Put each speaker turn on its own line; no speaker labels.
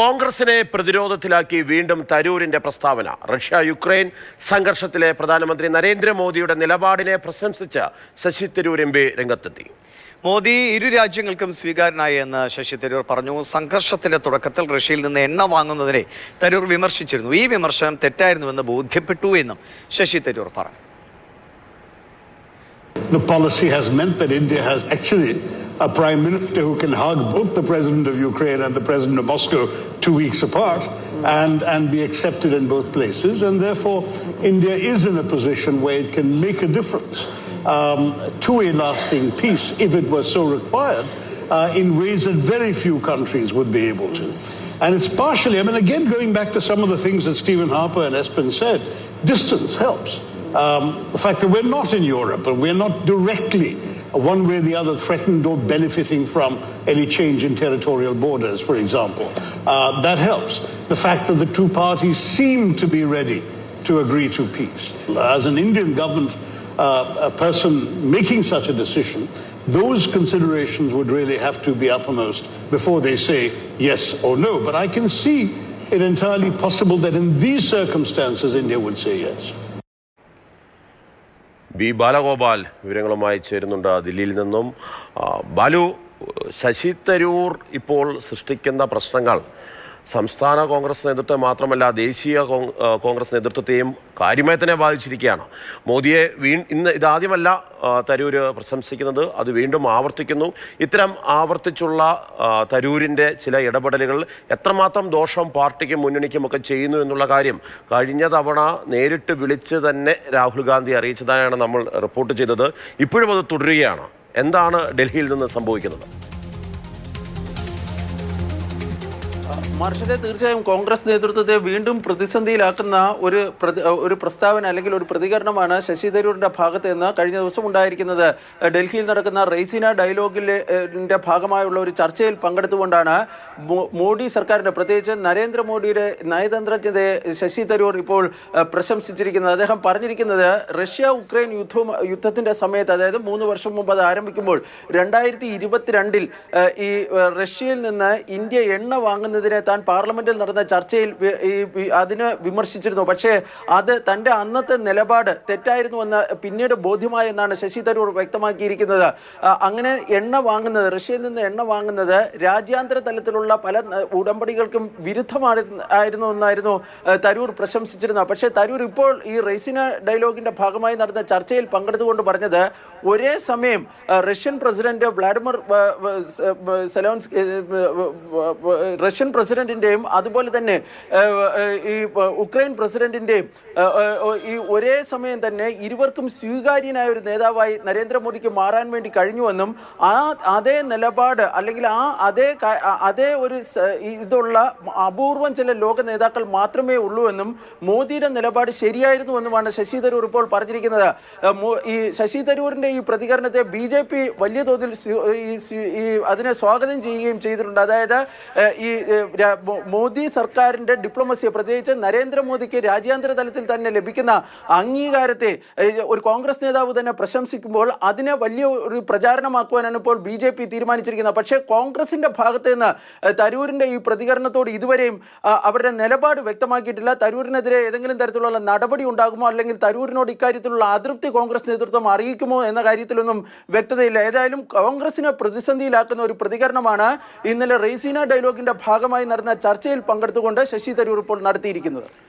കോൺഗ്രസിനെ പ്രതിരോധത്തിലാക്കി വീണ്ടും തരൂരിന്റെ പ്രസ്താവന. റഷ്യ യുക്രൈൻ സംഘർഷത്തിലെ പ്രധാനമന്ത്രി നരേന്ദ്രമോദിയുടെ നിലപാടിനെ പ്രശംസിച്ച് ശശി തരൂർ എം പി രംഗത്തെത്തി.
മോദി ഇരു രാജ്യങ്ങൾക്കും സ്വീകാരനായി എന്ന് ശശി തരൂർ പറഞ്ഞു. സംഘർഷത്തിന്റെ തുടക്കത്തിൽ റഷ്യയിൽ നിന്ന് എണ്ണ വാങ്ങുന്നതിനെ തരൂർ വിമർശിച്ചിരുന്നു. ഈ വിമർശനം തെറ്റായിരുന്നുവെന്ന് ബോധ്യപ്പെട്ടു എന്നും ശശി തരൂർ പറഞ്ഞു.
The policy has meant that India has actually a prime minister who can hug both the president of Ukraine and the president of Moscow two weeks apart and, and be accepted in both places. And therefore, India is in a position where it can make a difference um, to a lasting peace if it were so required uh, in ways that very few countries would be able to. And it's partially, I mean, again, going back to some of the things that Stephen Harper and Espen said, distance helps. Um, the fact that we're not in Europe and we're not directly, one way or the other, threatened or benefiting from any change in territorial borders, for example, uh, that helps. The fact that the two parties seem to be ready to agree to peace. As an Indian government, uh, a person making such a decision, those considerations would really have to be uppermost before they say yes or no. But I can see it entirely possible that in these circumstances, India would say yes.
B Balagopal വിവരങ്ങളുമായി ചേരുന്നുണ്ട് ദില്ലിയിൽ നിന്നും. ബാലു ശശി തരൂർ ഇപ്പോൾ സൃഷ്ടിക്കുന്ന പ്രശ്നങ്ങൾ സംസ്ഥാന കോൺഗ്രസ് നേതൃത്വം മാത്രമല്ല ദേശീയ കോൺഗ്രസ് നേതൃത്വത്തെയും കാര്യമായി തന്നെ ബാധിച്ചിരിക്കുകയാണ്. മോദിയെ വീ ഇന്ന് ഇതാദ്യമല്ല തരൂര് പ്രശംസിക്കുന്നത്. അത് വീണ്ടും ആവർത്തിക്കുന്നു. ഇത്തരം ആവർത്തിച്ചുള്ള തരൂരിന്റെ ചില ഇടപെടലുകൾ എത്രമാത്രം ദോഷം പാർട്ടിക്കും മുന്നണിക്കും ഒക്കെ ചെയ്യുന്നു എന്നുള്ള കാര്യം കഴിഞ്ഞ തവണ നേരിട്ട് വിളിച്ച് തന്നെ രാഹുൽ ഗാന്ധി അറിയിച്ചതായാണ് നമ്മൾ റിപ്പോർട്ട് ചെയ്തത്. ഇപ്പോഴും അത് തുടരുകയാണ്. എന്താണ് ഡൽഹിയിൽ നിന്ന് സംഭവിക്കുന്നത്?
മാർഷലെ തീർച്ചയായും കോൺഗ്രസ് നേതൃത്വത്തെ വീണ്ടും പ്രതിസന്ധിയിലാക്കുന്ന ഒരു ഒരു പ്രസ്താവന അല്ലെങ്കിൽ ഒരു പ്രതികരണമാണ് ശശി തരൂരിന്റെ ഭാഗത്ത് നിന്ന് കഴിഞ്ഞ ദിവസം ഉണ്ടായിരിക്കുന്നത്. ഡൽഹിയിൽ നടക്കുന്ന റെയ്സിന ഡയലോഗിന്റെ ഭാഗമായുള്ള ഒരു ചർച്ചയിൽ പങ്കെടുത്തുകൊണ്ടാണ് മോഡി സർക്കാരിന്റെ പ്രത്യേകിച്ച് നരേന്ദ്രമോദിയുടെ നയതന്ത്രജ്ഞതയെ ശശി തരൂർ ഇപ്പോൾ പ്രശംസിച്ചിരിക്കുന്നത്. അദ്ദേഹം പറഞ്ഞിരിക്കുന്നത് റഷ്യ ഉക്രൈൻ യുദ്ധവും യുദ്ധത്തിന്റെ സമയത്ത് അതായത് മൂന്ന് വർഷം മുമ്പ് അത് ആരംഭിക്കുമ്പോൾ രണ്ടായിരത്തി ഇരുപത്തിരണ്ടിൽ ഈ റഷ്യയിൽ നിന്ന് ഇന്ത്യ എണ്ണ വാങ്ങുന്നതിനെ താൻ പാർലമെന്റിൽ നടന്ന ചർച്ചയിൽ അതിനെ വിമർശിച്ചിരുന്നു. പക്ഷേ അത് തന്റെ അന്നത്തെ നിലപാട് തെറ്റായിരുന്നു എന്ന് പിന്നീട് ബോധ്യമായെന്നാണ് ശശി തരൂർ വ്യക്തമാക്കിയിരിക്കുന്നത്. അങ്ങനെ എണ്ണ വാങ്ങുന്നത് റഷ്യയിൽ നിന്ന് എണ്ണ വാങ്ങുന്നത് രാജ്യാന്തര തലത്തിലുള്ള പല ഉടമ്പടികൾക്കും വിരുദ്ധമായിരുന്നു എന്നായിരുന്നു തരൂർ പ്രശംസിച്ചിരുന്നത്. പക്ഷേ തരൂർ ഇപ്പോൾ ഈ റെയ്സിന ഡയലോഗിന്റെ ഭാഗമായി നടന്ന ചർച്ചയിൽ പങ്കെടുത്തുകൊണ്ട് പറഞ്ഞത് ഒരേ സമയം റഷ്യൻ പ്രസിഡന്റ് വ്ളാഡിമിർ സെലോൻസ് ഏഹ്, പ്രസിഡന്റിന്റെയും അതുപോലെ തന്നെ ഈ ഉക്രൈൻ ഏഹ്, ഈ ഒരേ സമയം തന്നെ ഇരുവർക്കും സ്വീകാര്യനായ ഒരു നേതാവായി നരേന്ദ്രമോദിക്ക് മാറാൻ വേണ്ടി കഴിഞ്ഞുവെന്നും ആ അതേ നിലപാട് അല്ലെങ്കിൽ ആ അതേ അതേ ഒരു ഇതുള്ള അപൂർവം ചില ലോക നേതാക്കൾ മാത്രമേ ഉള്ളൂ എന്നും മോദിയുടെ നിലപാട് ശരിയായിരുന്നു ശരിയായിരുന്നുവെന്നുമാണ് ശശി തരൂർ ഇപ്പോൾ പറഞ്ഞിരിക്കുന്നത്. ഈ ശശി തരൂരിന്റെ ഈ പ്രതികരണത്തെ ബി ജെ പി വലിയ തോതിൽ ഈ അതിനെ സ്വാഗതം ചെയ്യുകയും ചെയ്തിട്ടുണ്ട്. അതായത് ഈ മോദി സർക്കാരിന്റെ ഡിപ്ലോമസിയെ പ്രത്യേകിച്ച് നരേന്ദ്രമോദിക്ക് രാജ്യാന്തര തലത്തിൽ തന്നെ ലഭിക്കുന്ന അംഗീകാരത്തെ ഒരു കോൺഗ്രസ് നേതാവ് തന്നെ പ്രശംസിക്കുമ്പോൾ അതിനെ വലിയ ഒരു പ്രചാരണമാക്കുവാനാണ് ഇപ്പോൾ ബി ജെ പി തീരുമാനിച്ചിരിക്കുന്നത്. പക്ഷേ കോൺഗ്രസിന്റെ ഭാഗത്ത് നിന്ന് തരൂരിന്റെ ഈ പ്രതികരണത്തോട് ഇതുവരെയും അവരുടെ നിലപാട് വ്യക്തമാക്കിയിട്ടില്ല. തരൂരിനെതിരെ ഏതെങ്കിലും തരത്തിലുള്ള നടപടി ഉണ്ടാകുമോ? അല്ലെങ്കിൽ തരൂരിനോട് ഇക്കാര്യത്തിലുള്ള അതൃപ്തി കോൺഗ്രസ് നേതൃത്വം അറിയിക്കുമോ എന്ന കാര്യത്തിലൊന്നും വ്യക്തതയില്ല. ഏതായാലും കോൺഗ്രസിനെ പ്രതിസന്ധിയിലാക്കുന്ന ഒരു പ്രതികരണമാണ് ഇന്നലെ റെയ്സീന ഡയലോഗിന്റെ ഡയലോഗിന്റെ ഭാഗമായി നടന്ന ചർച്ചയിൽ പങ്കെടുത്തുകൊണ്ട് ശശി തരൂർ ഇപ്പോൾ നടത്തിയിരിക്കുന്നത്.